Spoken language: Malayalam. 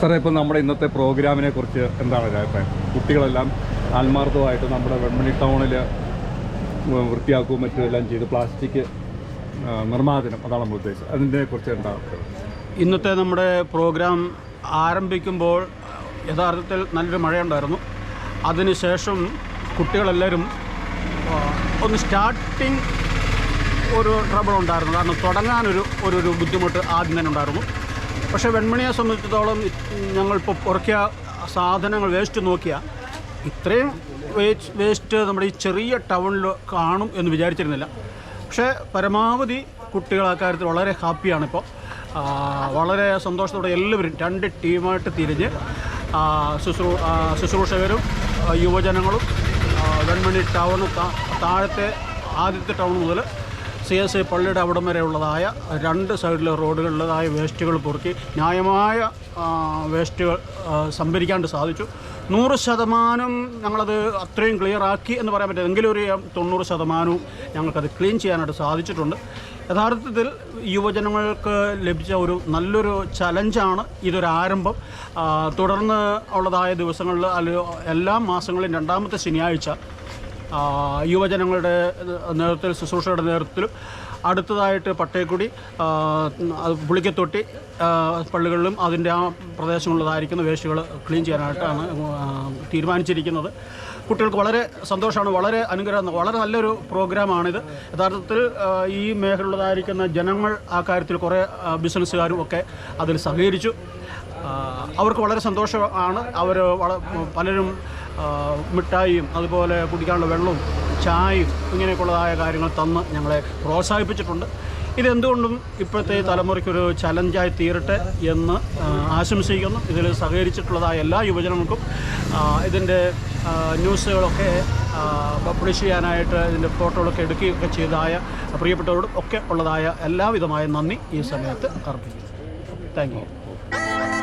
സാറേ ഇപ്പം നമ്മുടെ ഇന്നത്തെ പ്രോഗ്രാമിനെ കുറിച്ച് എന്താണ് അഭിപ്രായം? കുട്ടികളെല്ലാം ആത്മാർത്ഥമായിട്ട് നമ്മുടെ വെൺമണി ടൗണിൽ വൃത്തിയാക്കുകയും മറ്റും എല്ലാം ചെയ്ത് പ്ലാസ്റ്റിക് നിർമ്മാർജനം അതാണ് നമ്മൾ ഉദ്ദേശിച്ചത്. അതിനെ കുറിച്ച് എന്താണ് ഇന്നത്തെ നമ്മുടെ പ്രോഗ്രാം ആരംഭിക്കുമ്പോൾ യഥാർത്ഥത്തിൽ നല്ലൊരു മഴയുണ്ടായിരുന്നു. അതിനുശേഷം കുട്ടികളെല്ലാവരും ഒന്ന് സ്റ്റാർട്ടിങ് ഒരു ട്രബിൾ ഉണ്ടായിരുന്നു. കാരണം തുടങ്ങാനൊരു ഒരു ബുദ്ധിമുട്ട് ആദ്യം തന്നെ ഉണ്ടായിരുന്നു. പക്ഷേ വെൺമണിയെ സംബന്ധിച്ചിടത്തോളം ഞങ്ങളിപ്പോൾ പുറക്കിയ സാധനങ്ങൾ വേസ്റ്റ് നോക്കിയാൽ ഇത്രയും വേസ്റ്റ് നമ്മുടെ ഈ ചെറിയ ടൗണിൽ കാണും എന്ന് വിചാരിച്ചിരുന്നില്ല. പക്ഷേ പരമാവധി കുട്ടികൾ ആ കാര്യത്തിൽ വളരെ ഹാപ്പിയാണ് ഇപ്പോൾ വളരെ സന്തോഷത്തോടെ എല്ലാവരും രണ്ട് ടീമായിട്ട് തിരിഞ്ഞ് ശുശ്രൂ ശുശ്രൂഷകരും യുവജനങ്ങളും വെൺമണി താ- താഴത്തെ ആദ്യത്തെ ടൗൺ മുതൽ സി എസ് ഐ പള്ളിയുടെ അവിടം വരെയുള്ളതായ രണ്ട് സൈഡിലെ റോഡുകളിലതായ വേസ്റ്റുകൾ പൊറുക്കി ന്യായമായ വേസ്റ്റുകൾ സംഭരിക്കാണ്ട് സാധിച്ചു. നൂറ് ശതമാനം ഞങ്ങളത് അത്രയും ക്ലിയർ ആക്കി എന്ന് പറയാൻ പറ്റില്ല. എങ്കിലും ഒരു തൊണ്ണൂറ് ശതമാനവും ഞങ്ങൾക്കത് ക്ലീൻ ചെയ്യാനായിട്ട് സാധിച്ചിട്ടുണ്ട്. യഥാർത്ഥത്തിൽ യുവജനങ്ങൾക്ക് ലഭിച്ച ഒരു നല്ലൊരു ചലഞ്ചാണ് ഇതൊരാരംഭം തുടർന്ന് ഉള്ളതായ ദിവസങ്ങളിൽ എല്ലാ മാസങ്ങളിലും രണ്ടാമത്തെ ശനിയാഴ്ച യുവജനങ്ങളുടെ നേതൃത്വത്തിൽ ശുശ്രൂഷയുടെ നേതൃത്വത്തിലും അടുത്തതായിട്ട് പട്ടേക്കുടി പുളിക്കത്തൊട്ടി പള്ളികളിലും അതിന്റെ ആ പ്രദേശങ്ങളിലായിരിക്കുന്ന വേസ്റ്റുകൾ ക്ലീൻ ചെയ്യാനായിട്ടാണ് തീരുമാനിച്ചിരിക്കുന്നത്. കുട്ടികൾക്ക് വളരെ സന്തോഷമാണ് വളരെ അനുഗ്രഹം വളരെ നല്ലൊരു പ്രോഗ്രാമാണിത്. യഥാർത്ഥത്തിൽ ഈ മേഖലയിലുള്ളതായിരിക്കുന്ന ജനങ്ങൾ ആ കാര്യത്തിൽ കുറേ ബിസിനസ്സുകാരും ഒക്കെ അതിൽ സഹകരിച്ചു. അവർക്ക് വളരെ സന്തോഷമാണ് അവർ പലരും മിഠായിയും അതുപോലെ കുടിക്കാനുള്ള വെള്ളവും ചായയും ഇങ്ങനെയൊക്കെയുള്ളതായ കാര്യങ്ങൾ തന്ന് ഞങ്ങളെ പ്രോത്സാഹിപ്പിച്ചിട്ടുണ്ട്. ഇതെന്തുകൊണ്ടും ഇപ്പോഴത്തെ തലമുറയ്ക്കൊരു ചലഞ്ചായി തീരട്ടെ എന്ന് ആശംസിക്കുന്നു. ഇതിൽ സഹകരിച്ചിട്ടുള്ളതായ എല്ലാ യുവജനങ്ങൾക്കും ഇതിന്റെ ന്യൂസുകളൊക്കെ പബ്ലിഷ് ചെയ്യാനായിട്ട് ഇതിന്റെ ഫോട്ടോകളൊക്കെ എടുക്കുകയൊക്കെ ചെയ്തതായ പ്രിയപ്പെട്ടവരോടും ഒക്കെ ഉള്ളതായ എല്ലാവിധമായ നന്ദി ഈ സമയത്ത് അർപ്പിക്കുന്നു. Thank you.